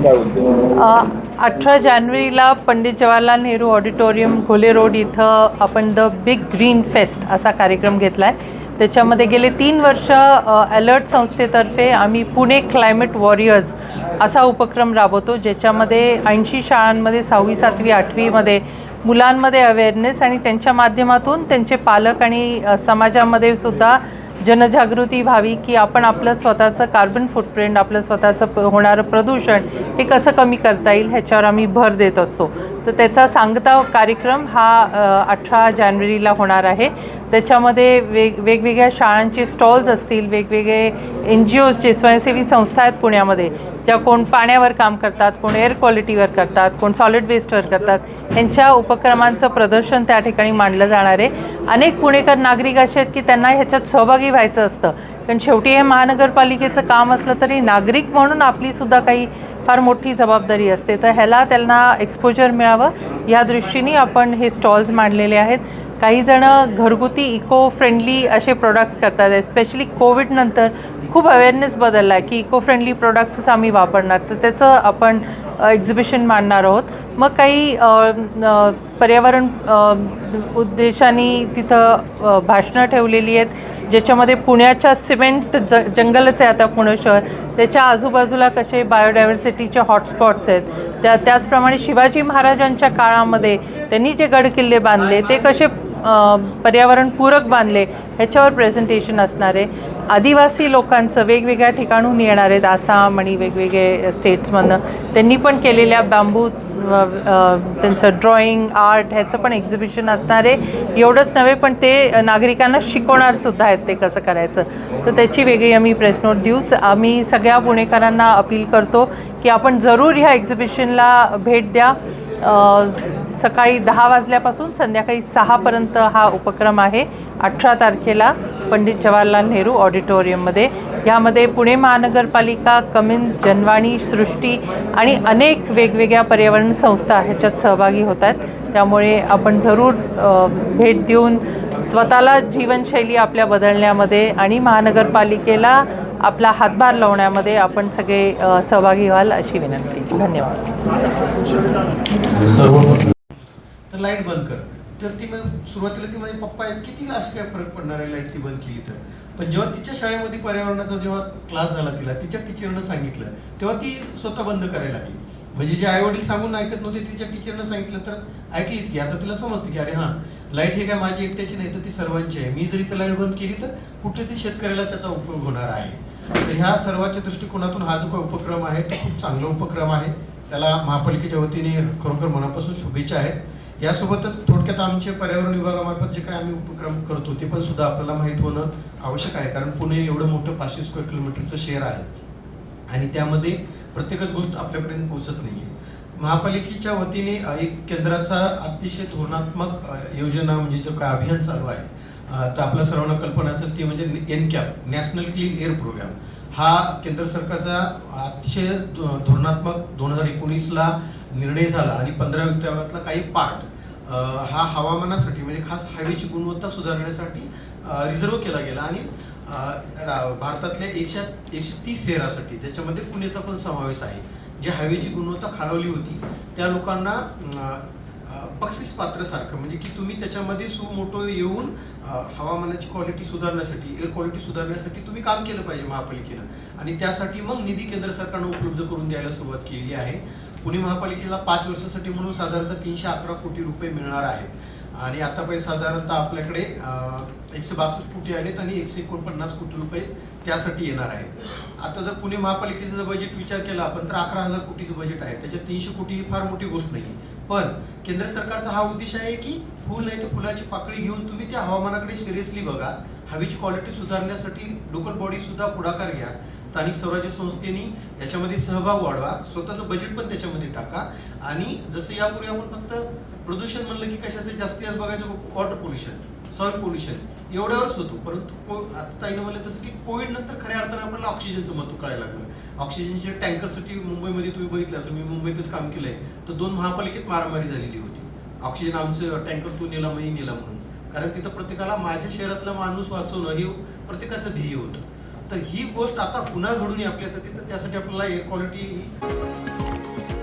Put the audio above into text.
अठरा जानेवारीला Pandit Jawaharlal Nehru auditorium Ghole road इथं आपण द बिग ग्रीन फेस्ट असा कार्यक्रम घेतला आहे त्याच्यामध्ये गेले तीन वर्ष अलर्ट संस्थेतर्फे आम्ही पुणे क्लायमेट वॉरियर्स असा उपक्रम राबवतो ज्याच्यामध्ये ऐंशी शाळांमध्ये सहावी सातवी आठवीमध्ये मुलांमध्ये अवेअरनेस आणि त्यांच्या माध्यमातून त्यांचे पालक आणि समाजामध्ये सुद्धा जनजागृती व्हावी की आपण आपलं स्वतःचं कार्बन फुटप्रिंट आपलं स्वतःचं होणारं प्रदूषण हे कसं कमी करता येईल ह्याच्यावर आम्ही भर देत असतो. तर त्याचा सांगता कार्यक्रम हा अठरा जानेवारीला होणार आहे. त्याच्यामध्ये वेग वेगवेगळ्या शाळांचे स्टॉल्स असतील वेगवेगळे एन जी ओजचे स्वयंसेवी संस्था आहेत पुण्यामध्ये ज्या कोण पाण्यावर काम करतात कोण एअर क्वालिटीवर करतात कोण सॉलिड वेस्टवर करतात यांच्या उपक्रमांचं प्रदर्शन त्या ठिकाणी मांडलं जाणार आहे. अनेक पुणेकर नागरिक असे आहेत की त्यांना ह्याच्यात सहभागी व्हायचं असतं. कारण शेवटी हे महानगरपालिकेचं काम असलं तरी नागरिक म्हणून आपलीसुद्धा काही फार मोठी जबाबदारी असते. तर ह्याला त्यांना एक्सपोजर मिळावं. या दृष्टीने आपण हे स्टॉल्स मांडलेले आहेत. काही जणं घरगुती इको फ्रेंडली असे प्रोडक्ट्स करतात. एस्पेशली कोविडनंतर खूप अवेअरनेस बदलला आहे की इको फ्रेंडली प्रोडक्ट्सच आम्ही वापरणार. तर त्याचं आपण एक्झिबिशन मांडणार आहोत. मग काही पर्यावरण उद्देशाने तिथं भाषणं ठेवलेली आहेत. ज्याच्यामध्ये पुण्याच्या सिमेंट ज जंगलच आहे आता पुणे शहर. त्याच्या आजूबाजूला कसे बायोडायव्हर्सिटीचे हॉटस्पॉट्स आहेत त्या त्याचप्रमाणे शिवाजी महाराजांच्या काळामध्ये त्यांनी जे गडकिल्ले बांधले ते कसे पर्यावरणपूरक बांधले ह्याच्यावर प्रेझेंटेशन असणार आहे. आदिवासी लोकांचं वेगवेगळ्या ठिकाणहून येणार आहेत. आसाम आणि वेगवेगळे स्टेट्समधनं त्यांनी पण केलेल्या बांबू त्यांचं ड्रॉइंग आर्ट ह्याचं पण एक्झिबिशन असणार आहे. एवढंच नव्हे पण ते नागरिकांना शिकवणार सुद्धा आहेत ते कसं करायचं. तर त्याची वेगळी आम्ही प्रेस नोट देऊच आम्ही सगळ्या पुणेकरांना अपील करतो की आपण जरूर ह्या एक्झिबिशनला भेट द्या. सकाळी दहा वाजल्यापासून संध्याकाळी सहापर्यंत हा उपक्रम आहे. अठरा तारखेला पंडित जवाहरलाल नेहरू ऑडिटोरियममध्ये. यामध्ये पुणे महानगरपालिका कमिन्स जनवाणी सृष्टी आणि अनेक वेगवेगळ्या पर्यावरण संस्था ह्याच्यात सहभागी होत आहेत. त्यामुळे आपण जरूर भेट देऊन स्वतःला जीवनशैली आपल्या बदलण्यामध्ये आणि महानगरपालिकेला आपला हातभार लावण्यामध्ये आपण सगळे सहभागी व्हाल अशी विनंती. धन्यवाद. तर लाइट बंद कर. तर ती मग सुरुवातीला ती म्हणजे पप्पा आहेत किती असं काय फरक पडणार आहे लाइट ती बंद केली तर? पण जेव्हा तिच्या शाळेमध्ये पर्यावरणाचा जेव्हा क्लास झाला तिला तिच्या टीचरनं सांगितलं तेव्हा ती स्वतः बंद करायला लागली. म्हणजे जे आई वडील सांगून ऐकत नव्हते तिच्या टीचरनं सांगितलं तर ऐकलीत की आता तिला समजते की अरे हां लाइट हे काय माझी एकट्याची नाही तर ती सर्वांची आहे. मी जर इथं लाइट बंद केली तर कुठे ती शेतकऱ्याला त्याचा उपयोग होणार आहे? तर ह्या सर्वांच्या दृष्टिकोनातून हा जो काही उपक्रम आहे तो खूप चांगला उपक्रम आहे. त्याला महापालिकेच्या वतीने खरोखर मनापासून शुभेच्छा आहेत. यासोबतच थोडक्यात आमचे पर्यावरण विभागामार्फत जे काय आम्ही उपक्रम करतो ते पण सुद्धा आपल्याला माहीत होणं आवश्यक आहे. कारण पुणे एवढं मोठं पाचशे स्क्वेअर किलोमीटरचं शहर आहे. आणि त्यामध्ये प्रत्येकच गोष्ट आपल्यापर्यंत पोहोचत नाही आहे महापालिकेच्या वतीने एक केंद्राचा अतिशय धोरणात्मक योजना म्हणजे जो काय अभियान चालू आहे तर आपल्या सर्वांना कल्पना असेल ती म्हणजे N CAP national clean air programme हा केंद्र सरकारचा अतिशय धो- धोरणात्मक दोन हजार एकोणीसला निर्णय झाला आणि पंधरा वित्तावातला काही पार्ट हा हवामानासाठी म्हणजे खास हवेची गुणवत्ता सुधारण्यासाठी रिझर्व केला गेला आणि भारतातल्या एकशे एकशे तीस शहरासाठी त्याच्यामध्ये पुणेचा पण समावेश आहे जे हवेची गुणवत्ता खालवली होती त्या लोकांना बक्षीस पात्रसारखं म्हणजे की तुम्ही त्याच्यामध्ये सुमोटो येऊन हवामानाची क्वालिटी सुधारण्यासाठी एअर क्वालिटी सुधारण्यासाठी तुम्ही काम केलं पाहिजे महापालिकेनं. आणि त्यासाठी मग निधी केंद्र सरकारनं उपलब्ध करून द्यायला सुरुवात केली आहे. पुणे महापालिकेला पाच वर्षासाठी म्हणून साधारणतः तीनशे अकरा कोटी रुपये मिळणार आहेत आणि आतापर्यंत साधारणतः आपल्याकडे एकशे बासष्ट कोटी आलेत आणि एकशे एकोणपन्नास कोटी रुपये त्यासाठी येणार आहेत. आता जर पुणे महापालिकेचा जर बजेट विचार केला आपण तर अकरा हजार कोटीचं बजेट आहे. त्याच्यात तीनशे कोटी ही फार मोठी गोष्ट नाही पण केंद्र सरकारचा हा उद्देश आहे की फुल नाही तर फुलाची पाकळी घेऊन तुम्ही त्या हवामानाकडे सिरियसली बघा. हवेची क्वालिटी सुधारण्यासाठी लोकल बॉडी सुद्धा पुढाकार घ्या. स्थानिक स्वराज्य संस्थेने याच्यामध्ये सहभाग वाढवा स्वतःचं बजेट पण त्याच्यामध्ये टाका. आणि जसं यापूर्वी आपण फक्त प्रदूषण म्हणलं की कशाचं जास्ती आज बघायचं वॉटर पोल्युशन सॉइल पोल्युशन एवढ्यावरच होतो. परंतु को- आता ताईनं म्हणलं तसं की कोविड नंतर खऱ्या अर्थानं आपल्याला ऑक्सिजनचं महत्त्व कळायला लागलं. ऑक्सिजनच्या टँकरसाठी मुंबईमध्ये तुम्ही बघितलं असं मी मुंबईतच काम केलंय. तर दोन महापालिकेत मारामारी झालेली होती. ऑक्सिजन आमचं टँकर तू नेला मी नेला म्हणून. कारण तिथं प्रत्येकाला माझ्या शहरातला माणूस वाचवणं हे प्रत्येकाचं ध्येय होतं. तर ही गोष्ट आता पुन्हा घडून आपल्यासाठी तर त्यासाठी आपल्याला एअर क्वालिटी